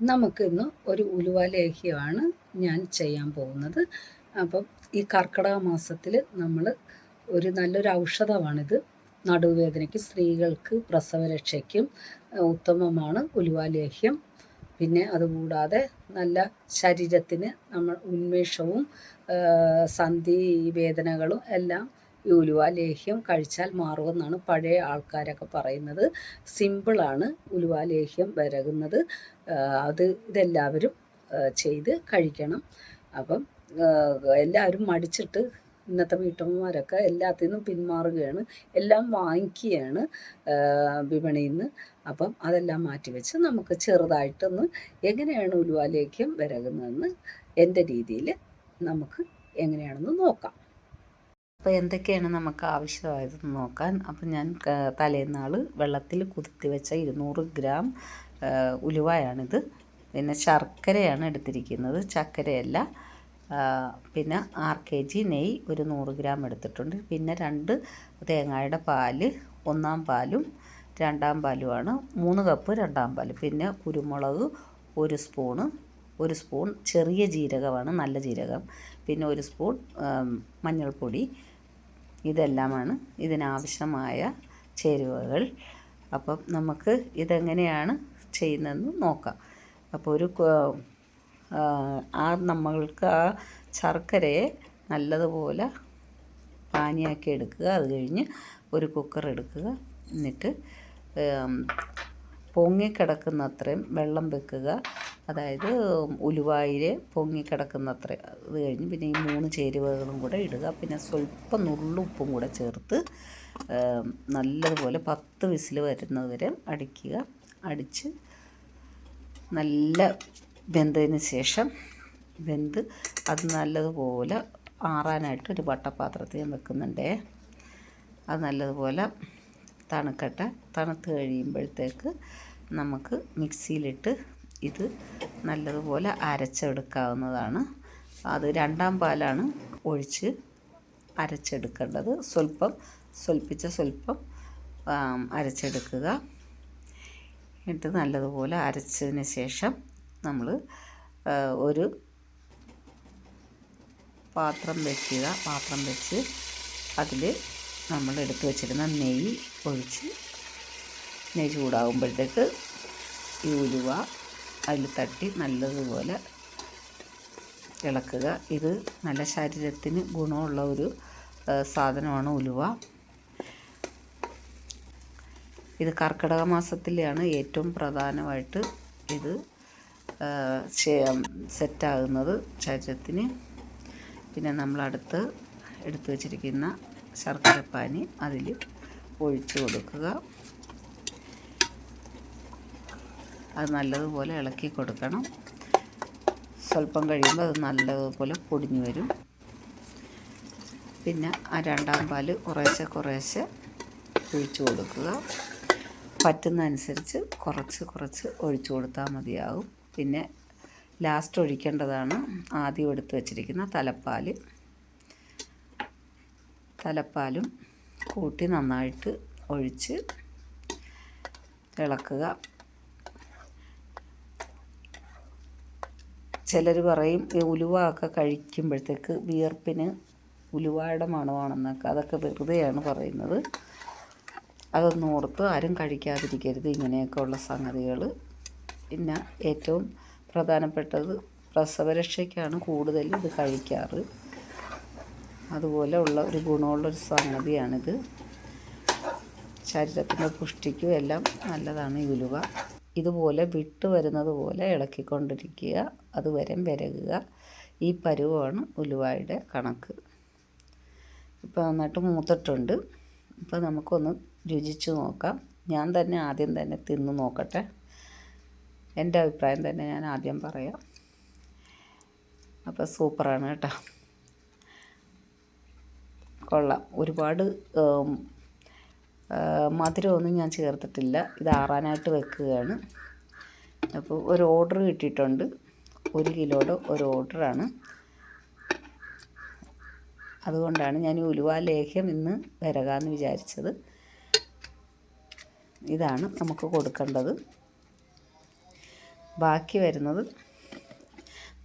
നമുക്കിന്ന് ഒരു ഉലുവ ലേഹ്യമാണ് ഞാൻ ചെയ്യാൻ പോകുന്നത്. അപ്പം ഈ കർക്കിടക മാസത്തിൽ നമ്മൾ ഒരു നല്ലൊരു ഔഷധമാണിത്. നടുവേദനയ്ക്ക് സ്ത്രീകൾക്ക് പ്രസവരക്ഷയ്ക്കും ഉത്തമമാണ് ഉലുവ ലേഹ്യം പിന്നെ അതുകൂടാതെ നല്ല ശരീരത്തിന് നമ്മൾ ഉന്മേഷവും സന്ധി വേദനകളും എല്ലാം ഉലുവ ലേഹ്യം കഴിച്ചാൽ മാറുമെന്നാണ് പഴയ ആൾക്കാരൊക്കെ പറയുന്നത്. സിമ്പിളാണ് ഉലുവ ലേഹ്യം വരകുന്നത്. അത് ഇതെല്ലാവരും ചെയ്ത് കഴിക്കണം. അപ്പം എല്ലാവരും മടിച്ചിട്ട് ഇന്നത്തെ വീട്ടമ്മമാരൊക്കെ എല്ലാത്തിൽ നിന്നും പിന്മാറുകയാണ്. എല്ലാം വാങ്ങിക്കുകയാണ് വിപണിയിൽ നിന്ന് അപ്പം അതെല്ലാം മാറ്റിവെച്ച് നമുക്ക് ചെറുതായിട്ടൊന്ന് എങ്ങനെയാണ് ഉലുവ ലേഹ്യം വിരകുന്നതെന്ന് എന്റെ രീതിയിൽ നമുക്ക് എങ്ങനെയാണെന്ന് നോക്കാം. അപ്പോൾ എന്തൊക്കെയാണ് നമുക്ക് ആവശ്യമായതെന്ന് നോക്കാൻ. അപ്പോൾ ഞാൻ തലേന്നാൾ വെള്ളത്തിൽ കുതിർത്തി വെച്ച ഇരുന്നൂറ് ഗ്രാം ഉലുവയാണിത്. പിന്നെ ശർക്കരയാണ് എടുത്തിരിക്കുന്നത്. ചക്കരയല്ല പിന്നെ ആറ് കെ ജി നെയ്യ് ഒരു നൂറ് ഗ്രാം എടുത്തിട്ടുണ്ട്. പിന്നെ രണ്ട് തേങ്ങയുടെ പാൽ ഒന്നാം പാലും രണ്ടാം പാലുമാണ്. മൂന്ന് കപ്പ് രണ്ടാം പാൽ. പിന്നെ കുരുമുളക് ഒരു സ്പൂണ് ഒരു സ്പൂൺ ചെറിയ ജീരകമാണ് നല്ല ജീരകം. പിന്നെ ഒരു സ്പൂൺ മഞ്ഞൾപ്പൊടി ഇതെല്ലാമാണ് ഇതിനാവശ്യമായ ചേരുവകൾ. അപ്പം നമുക്ക് ഇതെങ്ങനെയാണ് ചെയ്യുന്നതെന്ന് നോക്കാം. അപ്പോൾ ഒരു ആ നമ്മൾക്ക് ആ ശർക്കരയെ നല്ലതുപോലെ പാനിയാക്കി എടുക്കുക. അത് കഴിഞ്ഞ് ഒരു കുക്കർ എടുക്കുക. എന്നിട്ട് പൊങ്ങിക്കിടക്കുന്നത്രയും വെള്ളം വെക്കുക. അതായത് ഉലുവായിൽ പൊങ്ങിക്കിടക്കുന്നത്ര അത് കഴിഞ്ഞ് പിന്നെ ഈ മൂന്ന് ചേരുവകളും കൂടെ ഇടുക. പിന്നെ സ്വല്പം നുള്ളുപ്പും കൂടെ ചേർത്ത് നല്ലതുപോലെ പത്ത് വിസിൽ വരുന്നവരെ അടിക്കുക. അടിച്ച് നല്ല വെന്തതിന് ശേഷം വെന്ത് അത് നല്ലതുപോലെ ആറാനായിട്ട് ഒരു വട്ടപാത്രത്തിൽ ഞാൻ വെക്കുന്നുണ്ടേ. അത് നല്ലതുപോലെ തണുക്കട്ടെ. തണുത്ത് കഴിയുമ്പോഴത്തേക്ക് നമുക്ക് മിക്സിയിലിട്ട് ഇത് നല്ലതുപോലെ അരച്ചെടുക്കാവുന്നതാണ്. അത് രണ്ടാം പാലാണ് ഒഴിച്ച് അരച്ചെടുക്കേണ്ടത്. സ്വല്പം സ്വൽപ്പിച്ച സ്വല്പം അരച്ചെടുക്കുക. എന്നിട്ട് നല്ലതുപോലെ അരച്ചതിന് ശേഷം നമ്മൾ ഒരു പാത്രം വയ്ക്കുക പാത്രം വെച്ച് അതിൽ നമ്മൾ എടുത്ത് വെച്ചിരുന്ന നെയ്യ് ഒഴിച്ച് നെയ്യ് ചൂടാകുമ്പോഴത്തേക്ക് ഈ ഉലുവ അതിൽ തട്ടി നല്ലതുപോലെ ഇളക്കുക. ഇത് നല്ല ശരീരത്തിന് ഗുണമുള്ള ഒരു സാധനമാണ് ഉലുവ. ഇത് കർക്കിടക മാസത്തിലാണ് ഏറ്റവും പ്രധാനമായിട്ട് ഇത് സെറ്റാകുന്നത് ശരീരത്തിന്. പിന്നെ നമ്മളടുത്ത് എടുത്തു വച്ചിരിക്കുന്ന ശർക്കരപ്പാനി അതിൽ ഒഴിച്ചു കൊടുക്കുക. അത് നല്ലതുപോലെ ഇളക്കി കൊടുക്കണം. സ്വല്പം കഴിയുമ്പോൾ അത് നല്ലതുപോലെ പൊടിഞ്ഞു വരും. പിന്നെ ആ രണ്ടാം പാൽ കുറേശ്ശെ കുറേശ്ശെ ഒഴിച്ചു കൊടുക്കുക. പറ്റുന്നതനുസരിച്ച് കുറച്ച് കുറച്ച് ഒഴിച്ചു കൊടുത്താൽ മതിയാകും പിന്നെ ലാസ്റ്റ് ഒഴിക്കേണ്ടതാണ് ആദ്യം എടുത്ത് വച്ചിരിക്കുന്ന തലപ്പാൽ തലപ്പാലും കൂട്ടി നന്നായിട്ട് ഒഴിച്ച് ഇളക്കുക. ചിലർ പറയും ഈ ഉലുവ ഒക്കെ കഴിക്കുമ്പോഴത്തേക്ക് വിയർപ്പിന് ഉലുവയുടെ മണമാണെന്നൊക്കെ. അതൊക്കെ വെറുതെയാണ് പറയുന്നത്. അതൊന്നും ഓർത്ത് ആരും കഴിക്കാതിരിക്കരുത് ഇങ്ങനെയൊക്കെ ഉള്ള സംഗതികൾ. പിന്നെ ഏറ്റവും പ്രധാനപ്പെട്ടത് പ്രസവരക്ഷയ്ക്കാണ് കൂടുതൽ ഇത് കഴിക്കാറ്. അതുപോലെ ഉള്ള ഒരു ഗുണമുള്ളൊരു സംഗതിയാണിത്. ശരീരത്തിന്റെ പുഷ്ടിക്കും എല്ലാം നല്ലതാണ് ഈ ഉലുവ. ഇതുപോലെ വിട്ട് വരുന്നത് പോലെ ഇളക്കിക്കൊണ്ടിരിക്കുക. അതുവരെ വിരകുക ഈ പരുവമാണ് ഉലുവായുടെ കണക്ക്. ഇപ്പോൾ നന്നായിട്ട് മൂത്തിട്ടുണ്ട്. ഇപ്പോൾ നമുക്കൊന്ന് രുചിച്ച് നോക്കാം. ഞാൻ തന്നെ ആദ്യം തന്നെ തിന്ന് നോക്കട്ടെ. എന്റെ അഭിപ്രായം തന്നെ ഞാൻ ആദ്യം പറയാം. അപ്പോൾ സൂപ്പറാണ് കേട്ടോ. കൊള്ളാം. ഒരുപാട് മധുരമൊന്നും ഞാൻ ചേർത്തിട്ടില്ല. ഇത് ആറാനായിട്ട് വെക്കുകയാണ്. അപ്പോൾ ഒരു ഓർഡർ കിട്ടിയിട്ടുണ്ട്. ഒരു കിലോയുടെ ഒരു ഓർഡറാണ്. അതുകൊണ്ടാണ് ഞാൻ ഉലുവ ലേഹ്യം ഇന്ന് വരകാമെന്ന് വിചാരിച്ചത്. ഇതാണ് നമുക്ക് കൊടുക്കേണ്ടത്. ബാക്കി വരുന്നത്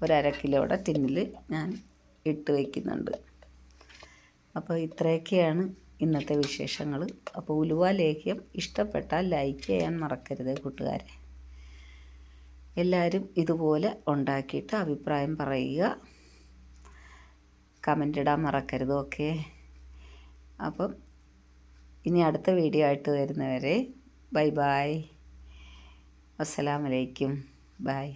ഒരു കിലോയുടെ ടിന്നിൽ ഞാൻ ഇട്ട് വയ്ക്കുന്നുണ്ട് അപ്പോൾ ഇത്രയൊക്കെയാണ് ഇന്നത്തെ വിശേഷങ്ങൾ. അപ്പോൾ ഉലുവ ലേഖ്യം ഇഷ്ടപ്പെട്ടാൽ ലൈക്ക് ചെയ്യാൻ മറക്കരുത് കൂട്ടുകാരെ. എല്ലാവരും ഇതുപോലെ ഉണ്ടാക്കിയിട്ട് അഭിപ്രായം പറയുക. കമന്റ് ഇടാൻ മറക്കരുത് ഓക്കെ അപ്പം ഇനി അടുത്ത വീഡിയോ ആയിട്ട് വരുന്നവരെ ബൈ ബായ് അസ്സലാമലൈക്കും ബൈ